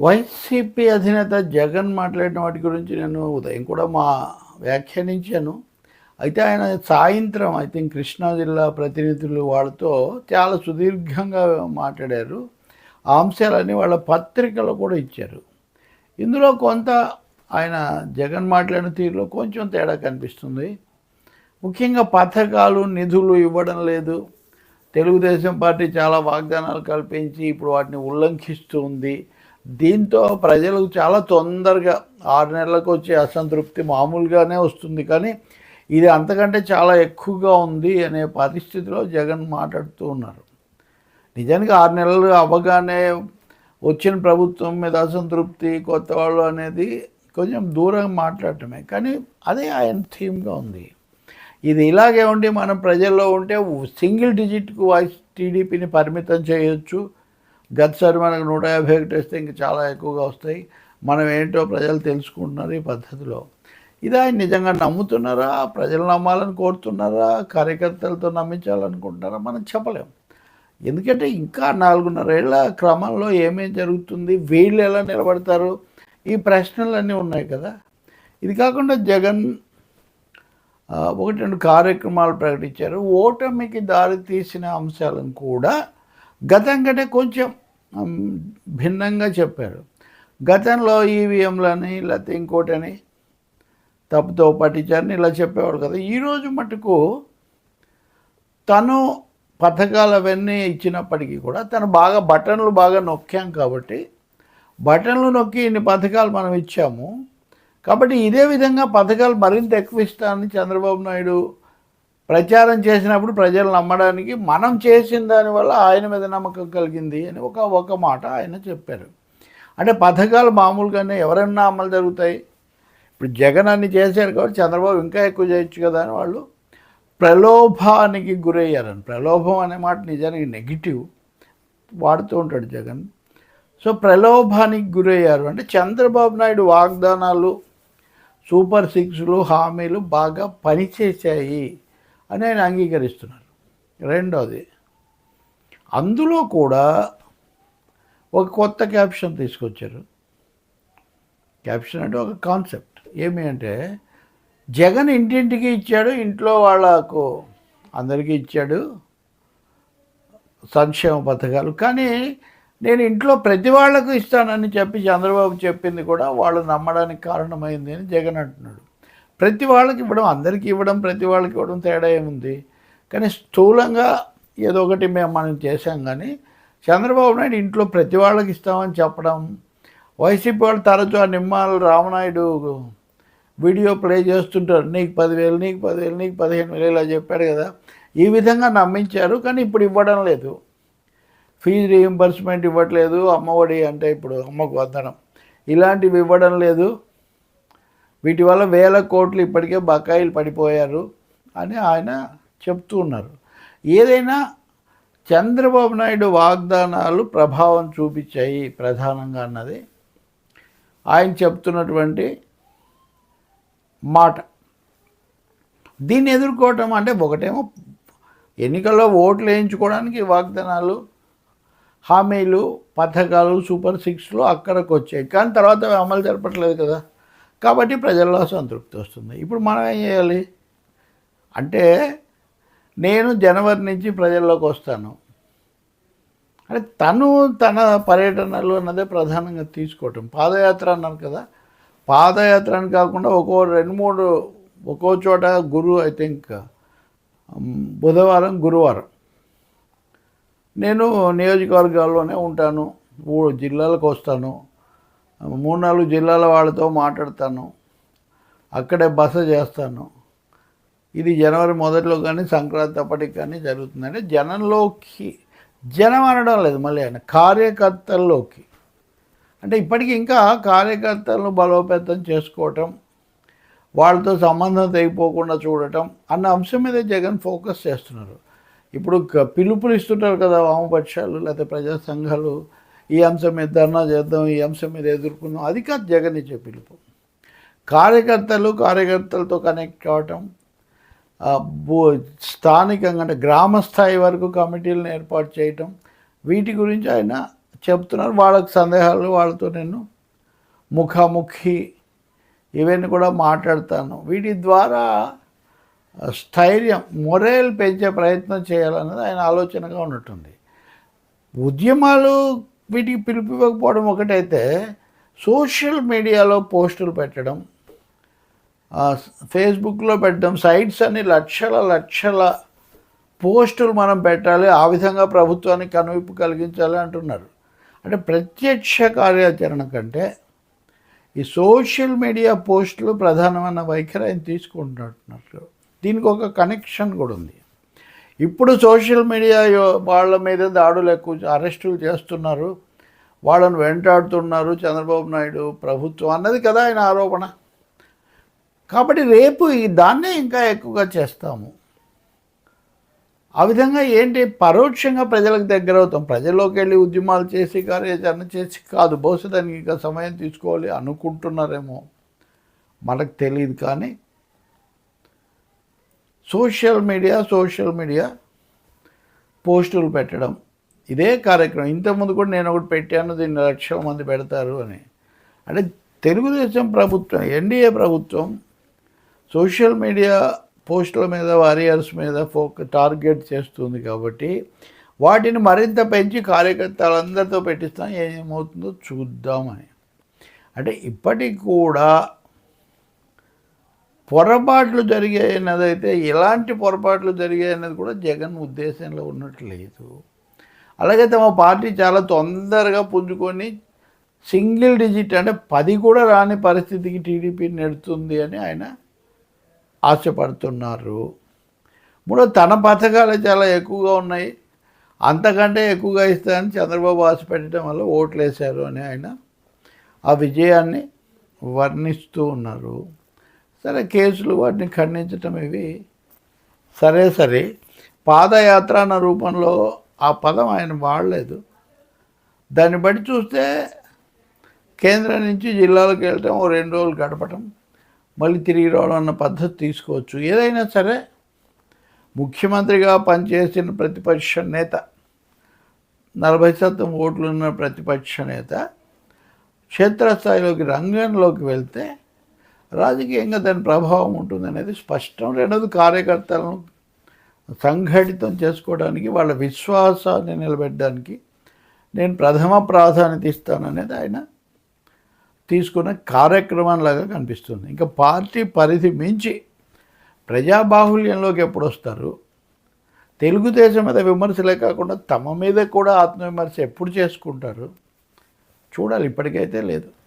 YCP అధినేత జగన్ మాట్లాడిన వాటి గురించి నేను ఉదయం కూడా మా వ్యాఖ్యానించాను. అయితే ఆయన సాయంత్రం ఐ థింక్ కృష్ణా జిల్లా ప్రతినిధులు వాళ్ళతో చాలా సుదీర్ఘంగా మాట్లాడారు. ఆ అంశాలన్నీ వాళ్ళ పత్రికలో కూడా ఇచ్చారు. ఇందులో కొంత ఆయన జగన్ మాట్లాడిన తీరులో కొంచెం తేడా కనిపిస్తుంది. ముఖ్యంగా పథకాలు నిధులు ఇవ్వడం లేదు. తెలుగుదేశం పార్టీ చాలా వాగ్దానాలు కల్పించి ఇప్పుడు వాటిని ఉల్లంఘిస్తూ ఉంది. దీంతో ప్రజలకు చాలా తొందరగా ఆరు నెలలకు వచ్చే అసంతృప్తి మామూలుగానే వస్తుంది. కానీ ఇది అంతకంటే చాలా ఎక్కువగా ఉంది అనే పరిస్థితిలో జగన్ మాట్లాడుతూ ఉన్నారు. నిజానికి ఆరు నెలలు అవ్వగానే వచ్చిన ప్రభుత్వం మీద అసంతృప్తి కొత్త వాళ్ళు అనేది కొంచెం దూరంగా మాట్లాడటమే. కానీ అదే ఆయన థీమ్గా ఉంది. ఇది ఇలాగే ఉండి మనం ప్రజల్లో ఉంటే సింగిల్ డిజిట్కు వాయిస్ టీడీపీని పరిమితం చేయొచ్చు. గతసారి మనకు నూట యాభై ఒకటి వేస్తే ఇంక చాలా ఎక్కువగా వస్తాయి. మనం ఏంటో ప్రజలు తెలుసుకుంటున్నారు ఈ పద్ధతిలో. ఇది ఆయన నిజంగా నమ్ముతున్నారా? ప్రజలు నమ్మాలని కోరుతున్నారా? కార్యకర్తలతో నమ్మించాలనుకుంటున్నారా? మనం చెప్పలేం. ఎందుకంటే ఇంకా నాలుగున్నరేళ్ళ క్రమంలో ఏమేం జరుగుతుంది? వీళ్ళు ఎలా నిలబడతారు? ఈ ప్రశ్నలన్నీ ఉన్నాయి కదా. ఇది కాకుండా జగన్ ఒకటి రెండు కార్యక్రమాలు ప్రకటించారు. ఓటమికి దారి తీసిన అంశాలను కూడా గతం కంటే కొంచెం భిన్నంగా చెప్పారు గతంలో ఈవీఎంలని లేకపోతే ఇంకోటని తప్పుతో పట్టించారని ఇలా చెప్పేవాడు కదా. ఈరోజు మటుకు తను పథకాలు అవన్నీ ఇచ్చినప్పటికీ కూడా తను బాగా బటన్లు బాగా నొక్కాం కాబట్టి బటన్లు నొక్కి ఇన్ని పథకాలు మనం ఇచ్చాము. కాబట్టి ఇదే విధంగా పథకాలు మరింత ఎక్కువ ఇస్తానని చంద్రబాబు నాయుడు ప్రచారం చేసినప్పుడు ప్రజలు నమ్మడానికి మనం చేసిన దానివల్ల ఆయన మీద నమ్మకం కలిగింది అని ఒక ఒక మాట ఆయన చెప్పారు. అంటే పథకాలు మామూలుగానే ఎవరన్నా అమలు జరుగుతాయి. ఇప్పుడు జగన్ అన్ని చేశారు కాబట్టి చంద్రబాబు ఇంకా ఎక్కువ చేయొచ్చు కదా అని వాళ్ళు ప్రలోభానికి గురయ్యారని. ప్రలోభం అనే మాట నిజానికి నెగిటివ్ వాడుతూ ఉంటాడు జగన్. సో ప్రలోభానికి గురయ్యారు. అంటే చంద్రబాబు నాయుడు వాగ్దానాలు సూపర్ సిక్స్లు హామీలు బాగా పనిచేశాయి. అని ఆయన అంగీకరిస్తున్నారు. రెండోది అందులో కూడా ఒక కొత్త క్యాప్షన్ తీసుకొచ్చారు. క్యాప్షన్ అంటే ఒక కాన్సెప్ట్. ఏమి అంటే జగన్ ఇంటింటికి ఇచ్చాడు ఇంట్లో వాళ్ళకు అందరికీ ఇచ్చాడు సంక్షేమ పథకాలు. కానీ నేను ఇంట్లో ప్రతి వాళ్ళకు ఇస్తానని చెప్పి చంద్రబాబు చెప్పింది కూడా వాళ్ళు నమ్మడానికి కారణమైంది అని జగన్ అంటున్నాడు. ప్రతి వాళ్ళకి ఇవ్వడం అందరికీ ఇవ్వడం ప్రతి వాళ్ళకి ఇవ్వడం తేడా ఏముంది? కానీ స్థూలంగా ఏదో ఒకటి మేము మనం చేశాం కానీ చంద్రబాబు నాయుడు ఇంట్లో ప్రతి వాళ్ళకి ఇస్తామని చెప్పడం వైసీపీ వాళ్ళు తరచూ ఆ నిమ్మాల రామనాయుడు వీడియో ప్లే చేస్తుంటారు నీకు పదివేలు నీకు పదివేలు నీకు పదిహేను వేలు ఇలా చెప్పాడు కదా. ఈ విధంగా నమ్మించారు కానీ ఇప్పుడు ఇవ్వడం లేదు. ఫీజు రీయింబర్స్మెంట్ ఇవ్వట్లేదు అమ్మఒడి అంటే ఇప్పుడు అమ్మకు వద్దడం ఇలాంటివి ఇవ్వడం లేదు. వీటి వల్ల వేల కోట్లు ఇప్పటికే బకాయిలు పడిపోయారు అని ఆయన చెప్తూ ఉన్నారు. ఏదైనా చంద్రబాబు నాయుడు వాగ్దానాలు ప్రభావం చూపించాయి ప్రధానంగా అన్నది ఆయన చెప్తున్నటువంటి మాట. దీన్ని ఎదుర్కోవటం అంటే ఒకటేమో ఎన్నికల్లో ఓట్లు వేయించుకోవడానికి వాగ్దానాలు హామీలు పథకాలు సూపర్ సిక్స్లు అక్కడికి వచ్చాయి. కానీ తర్వాత అమలు జరపట్లేదు కదా. కాబట్టి ప్రజల్లో సంతృప్తి వస్తుంది. ఇప్పుడు మనం ఏం చేయాలి? అంటే నేను జనవరి నుంచి ప్రజల్లోకి వస్తాను. అంటే తను తన పర్యటనలు అన్నదే ప్రధానంగా తీసుకోవటం. పాదయాత్ర అన్నారు కదా. పాదయాత్ర అని కాకుండా ఒక్కో రెండు మూడు ఒక్కో చోట గురు ఐ థింక్ బుధవారం గురువారం. నేను నియోజకవర్గాల్లోనే ఉంటాను. మూడు జిల్లాలకు వస్తాను. మూడు నాలుగు జిల్లాల వాళ్ళతో మాట్లాడతాను. అక్కడే బస చేస్తాను. ఇది జనవరి మొదట్లో కానీ సంక్రాంతి అప్పటికి కానీ జరుగుతుంది అంటే జనంలోకి జనం అనడం లేదు మళ్ళీ ఆయన కార్యకర్తల్లోకి. అంటే ఇప్పటికీ ఇంకా కార్యకర్తలను బలోపేతం చేసుకోవటం వాళ్ళతో సంబంధం తెగిపోకుండా చూడటం అన్న అంశం మీద జగన్ ఫోకస్ చేస్తున్నారు. ఇప్పుడు క- పిలుపులు ఇస్తుంటారు కదా వామపక్షాలు లేకపోతే ప్రజా సంఘాలు ఈ అంశం మీద ధర్నా చేద్దాం ఈ అంశం మీద ఎదుర్కొందాం. అది కాదు జగన్ ఇచ్చే పిలుపు. కార్యకర్తలు కార్యకర్తలతో కనెక్ట్ కావటం స్థానికంగా అంటే గ్రామ స్థాయి వరకు కమిటీలను ఏర్పాటు చేయటం వీటి గురించి ఆయన చెప్తున్నారు. వాళ్ళకి సందేహాలు వాళ్ళతో నేను ముఖాముఖి ఇవన్నీ కూడా మాట్లాడతాను. వీటి ద్వారా స్థైర్యం మొరేల్ పెంచే ప్రయత్నం చేయాలన్నది ఆయన ఆలోచనగా ఉన్నట్టుంది. ఉద్యమాలు వీటికి పిలిపివ్వకపోవడం ఒకటైతే సోషల్ మీడియాలో పోస్టులు పెట్టడం ఫేస్బుక్లో పెట్టడం సైట్స్ అన్ని లక్షల లక్షల పోస్టులు మనం పెట్టాలి ఆ విధంగా ప్రభుత్వానికి కనువిప్పు కలిగించాలి అంటున్నారు. అంటే ప్రత్యక్ష కార్యాచరణ కంటే ఈ సోషల్ మీడియా పోస్టులు ప్రధానమైన వైఖరి ఆయన తీసుకుంటున్నట్టు దీనికి ఒక కనెక్షన్ కూడా ఉంది. ఇప్పుడు సోషల్ మీడియా వాళ్ళ మీద దాడులు ఎక్కువ అరెస్టులు చేస్తున్నారు. వాళ్ళను వెంటాడుతున్నారు చంద్రబాబు నాయుడు ప్రభుత్వం అన్నది కదా ఆయన ఆరోపణ. కాబట్టి రేపు ఈ దాన్నే ఇంకా ఎక్కువగా చేస్తాము. ఆ విధంగా ఏంటి? పరోక్షంగా ప్రజలకు దగ్గర అవుతాం. ప్రజల్లోకి వెళ్ళి ఉద్యమాలు చేసి కార్యాచరణ చేసి కాదు బహుశా దానికి ఇంకా సమయం తీసుకోవాలి అనుకుంటున్నారేమో. మనకు తెలియదు కానీ సోషల్ మీడియా సోషల్ మీడియా పోస్టులు పెట్టడం. ఇదే కార్యక్రమం. ఇంతకుముందు కూడా నేను ఒకటి పెట్టాను దీన్ని లక్షల మంది పెడతారు అని. అంటే తెలుగుదేశం ప్రభుత్వం ఎన్డీఏ ప్రభుత్వం సోషల్ మీడియా పోస్టుల మీద వారియర్స్ మీద ఫోక్ టార్గెట్ చేస్తుంది కాబట్టి వాటిని మరింత పెంచి కార్యకర్తలందరితో పెట్టిస్తాం. ఏమవుతుందో చూద్దామని అంటే ఇప్పటికి కూడా పొరపాట్లు జరిగాయన్నదైతే ఎలాంటి పొరపాట్లు జరిగాయన్నది కూడా జగన్ ఉద్దేశంలో ఉన్నట్టు లేదు. అలాగే తమ పార్టీ చాలా తొందరగా పుంజుకొని సింగిల్ డిజిట్ అంటే పది కూడా రాని పరిస్థితికి టీడీపీ నెడుతుంది అని ఆయన ఆశపడుతున్నారు. మూడో తన పథకాలు చాలా ఎక్కువగా ఉన్నాయి. అంతకంటే ఎక్కువగా ఇస్తానని చంద్రబాబు ఆశ పెట్టడం వల్ల ఓట్లు వేశారు అని ఆయన ఆ విజయాన్ని వర్ణిస్తూ ఉన్నారు. సరే కేసులు వాటిని ఖండించటం ఇవి. సరే సరే. పాదయాత్ర అన్న రూపంలో ఆ పదం ఆయన వాడలేదు. దాన్ని బట్టి చూస్తే కేంద్రం నుంచి జిల్లాలకు వెళ్ళటం ఓ రెండు రోజులు గడపటం మళ్ళీ తిరిగి రావడం అన్న పద్ధతి తీసుకోవచ్చు. ఏదైనా సరే ముఖ్యమంత్రిగా పనిచేసిన ప్రతిపక్ష నేత నలభై శాతం ఓట్లున్న ప్రతిపక్ష నేత క్షేత్రస్థాయిలోకి రంగంలోకి వెళ్తే రాజకీయంగా దాని ప్రభావం ఉంటుందనేది స్పష్టం. రెండవది కార్యకర్తలను సంఘటితం చేసుకోవడానికి వాళ్ళ విశ్వాసాన్ని నిలబెట్టడానికి నేను ప్రథమ ప్రాధాన్యత ఇస్తాననేది ఆయన తీసుకున్న కార్యక్రమంలాగా కనిపిస్తుంది. ఇంకా పార్టీ పరిధి మించి ప్రజాబాహుల్యంలోకి ఎప్పుడు వస్తారు? తెలుగుదేశం మీద విమర్శలే కాకుండా తమ మీద కూడా ఆత్మవిమర్శ ఎప్పుడు చేసుకుంటారు? చూడాలి ఇప్పటికైతే లేదు.